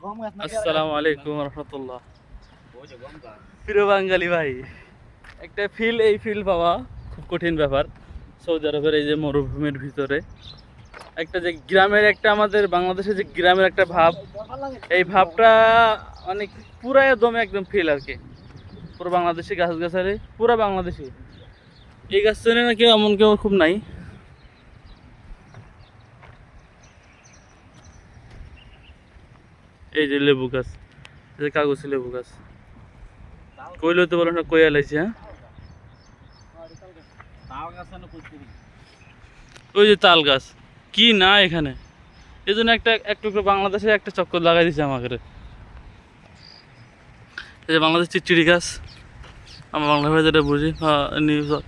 আসসালামু আলাইকুম রহমতুল্লাহ। প্রিয় বাঙালি ভাই একটা ফিল এই ফিল পাওয়া খুব কঠিন ব্যাপার। সৌদি আরবের এই যে মরুভূমির ভিতরে একটা যে গ্রামের একটা আমাদের বাংলাদেশের যে গ্রামের একটা ভাব এই ভাবটা মানে পুরা দমে একদম ফিল আর কি। পুরো বাংলাদেশি গাছ গাছালি পুরো বাংলাদেশি। এই গাছ চেনে নাকি এমন কেউ খুব নাই। এই যে লেবু গাছ, এই যে কাগজি লেবু গাছ। কইলে তো বলো না, কইয়া লাইছি হ্যাঁ? ওই যে তাল গাছ, কি না এখানে? এই জন্য একটা একটু করে বাংলাদেশে একটা চক্কর লাগাই দিছে আমাকে। এই যে বাংলাদেশ চিচিড়ি গাছ, আমার বাংলা ভাষা যেটা বুঝি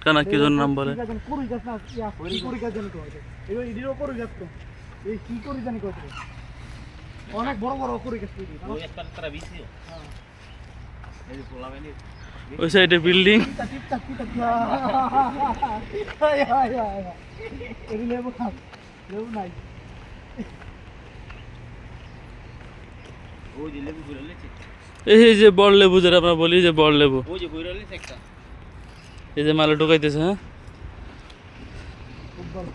হ্যাঁ কি জন্য নাম বলে। কি গাছ জানি এই গাছ এই অনেক বড় বড় কুড়ি গাছ। ওই সাইডে বিল্ডিং। টিপটা টিপটা টিপটা হাই হাই হাই হাই লেবু খাও। লেবু এই যে বড় লেবু যেটা আমরা বলি যে বড় লেবু। এই যে মালে ঢুকাইতেছে হ্যাঁ? খুব ভালো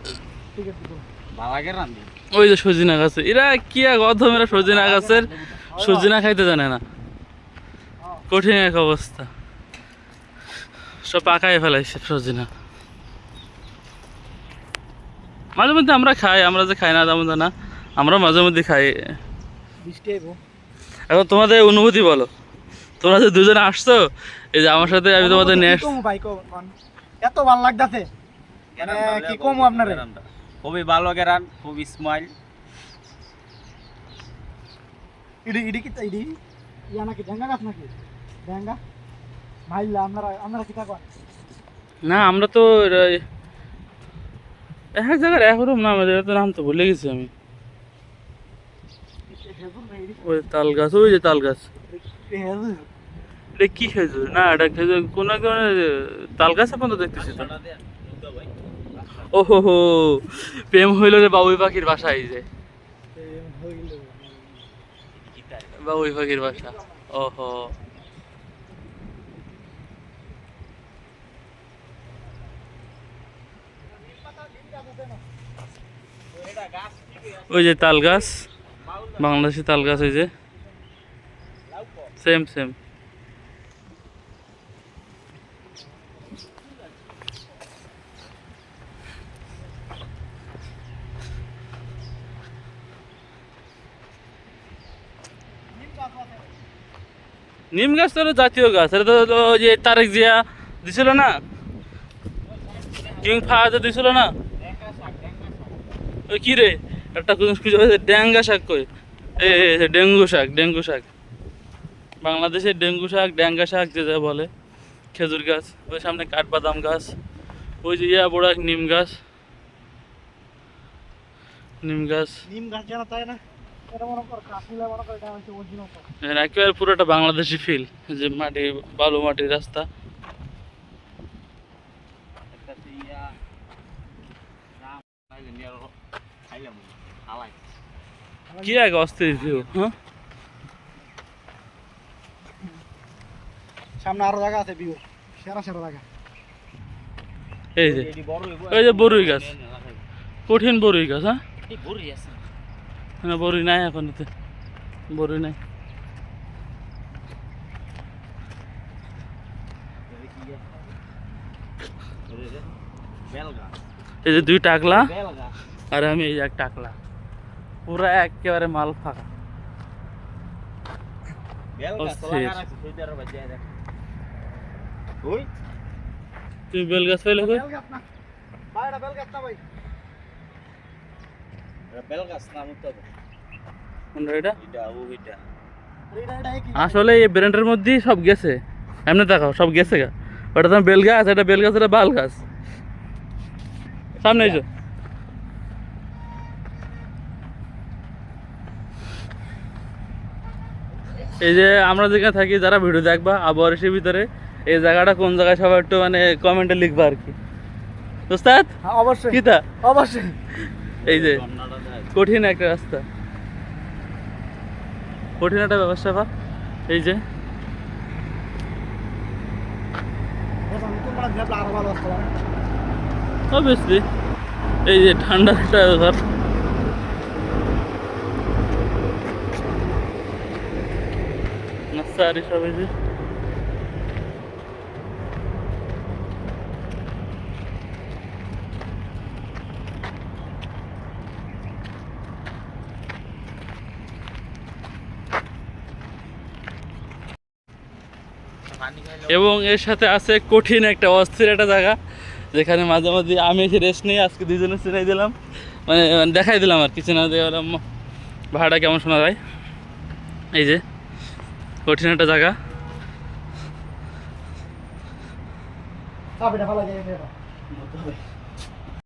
ঠিক আছে তো। ওই যে সজিনা গাছ। এরা কি এক অধম এরা সজিনা গাছের? সজিনা খাইতে জানে না। কঠিন এক অবস্থা। সব পাকায় ফেলাইছে সজিনা। মাঝে মধ্যে আমরা খাই আমরা যে খাই না তেমন না আমরা মাঝে মধ্যে খাই। বৃষ্টি এখন তোমাদের অনুভূতি বলো। তোমরা যে দুজনে আসছো এই যে আমার সাথে আমি তোমাদের নেক্সট কম এত ভালো লাগতাছে। কি কম আপনারে? খুবই ভালো গেরান খুব স্মাইল ইডি ইডি কি ইডি? ইয়া নাকি ডেঙ্গা গাছ নাকি? ডেঙ্গা মাইলা আপনারা আপনারা কি থাকবা না আমরা তো এক জায়গার এক রকম নাম আছে, তো নাম তো ভুলে গেছি আমি। ওই তাল গাছ ওই যে তাল গাছ। এটা কি খেজুর? না এটা খেজুর কোন এক ধরনের তাল গাছ তো দেখতেছি তো ও হো প্রেম হইল রে বাবুই পাখির বাসা এই যে। বাবুই পাখির বাসা, ওহো। ওই যে তাল গাছ, বাংলাদেশি তাল গাছ ওই যে। সেম সেম নিম গাছ তো জাতীয় গাছ যে তারেক জিয়া দিছিল না? কিং ফাহাদে দিছিল না? কি রে? একটা ড্যাঙ্গা শাক কই? ডেঙ্গু শাক ডেঙ্গু শাক। বাংলাদেশে ডেঙ্গু শাক ড্যাঙ্গা শাক যে যা বলে, খেজুর গাছ, ওই সামনে কাঠবাদাম গাছ, ওই যে ইয়া বড় নিম গাছ নিম গাছ। নিম গাছ জানা তাই না? এর একেবারে পুরোটা বাংলাদেশি ফিল যে মাটি বালু মাটির রাস্তা। কি এক অস্থির ভিউ হ্যাঁ? সামনে আরও জায়গা আছে বিউ সেরা সেরা জায়গা। এই যে ওই যে বরুই গাছ। কঠিন বরুই গাছ হ্যাঁ? না বরুই নাই এখন এতে বরুই নাই এই যে দুই টাকলা আর আমি এই যে এক টাকলা পুরা একেবারে মাল ফাঁকা অস্থির। তুমি বেল গাছ পাইলে কই বেল গাছ না ভাই এটা বেল গাছ না ভাই কোনটা এটা এটা এটা কি আসলে এই ব্র্যান্ডের মধ্যেই সব গেছে। এমনি দেখাও সব গেছে গা। ওটা তো বেল গাছ এটা বেল গাছ এটা বাল গাছ। সামনে এসো। এই যে আমরা যেখানে থাকি যারা ভিডিও দেখবা আবহাওয়ার এসে ভিতরে এই জায়গাটা কোন জায়গায় সবাই একটু মানে কমেন্টে লিখবা আর কি। দোস্তাদ হ্যাঁ অবশ্যই। কিতা? অবশ্যই। এই যে। কঠিন একটা রাস্তা। কঠিন একটা ব্যবস্থা বা এই যে। অবভিয়াসলি এই যে ঠান্ডার একটা ব্যাপার। নাস্তা আর এসব এই যে। এবং এর সাথে আছে কঠিন একটা, অস্থির একটা জায়গা, যেখানে মাঝে মাঝে আমি এসে রেস্ট নিয়ে আজকে দুজনে চিনাই দিলাম। মানে মানে দেখাই দিলাম আর কিছু না দেখলাম ভাড়া কেমন শোনা যায়। এই যে, কঠিন একটা জায়গা।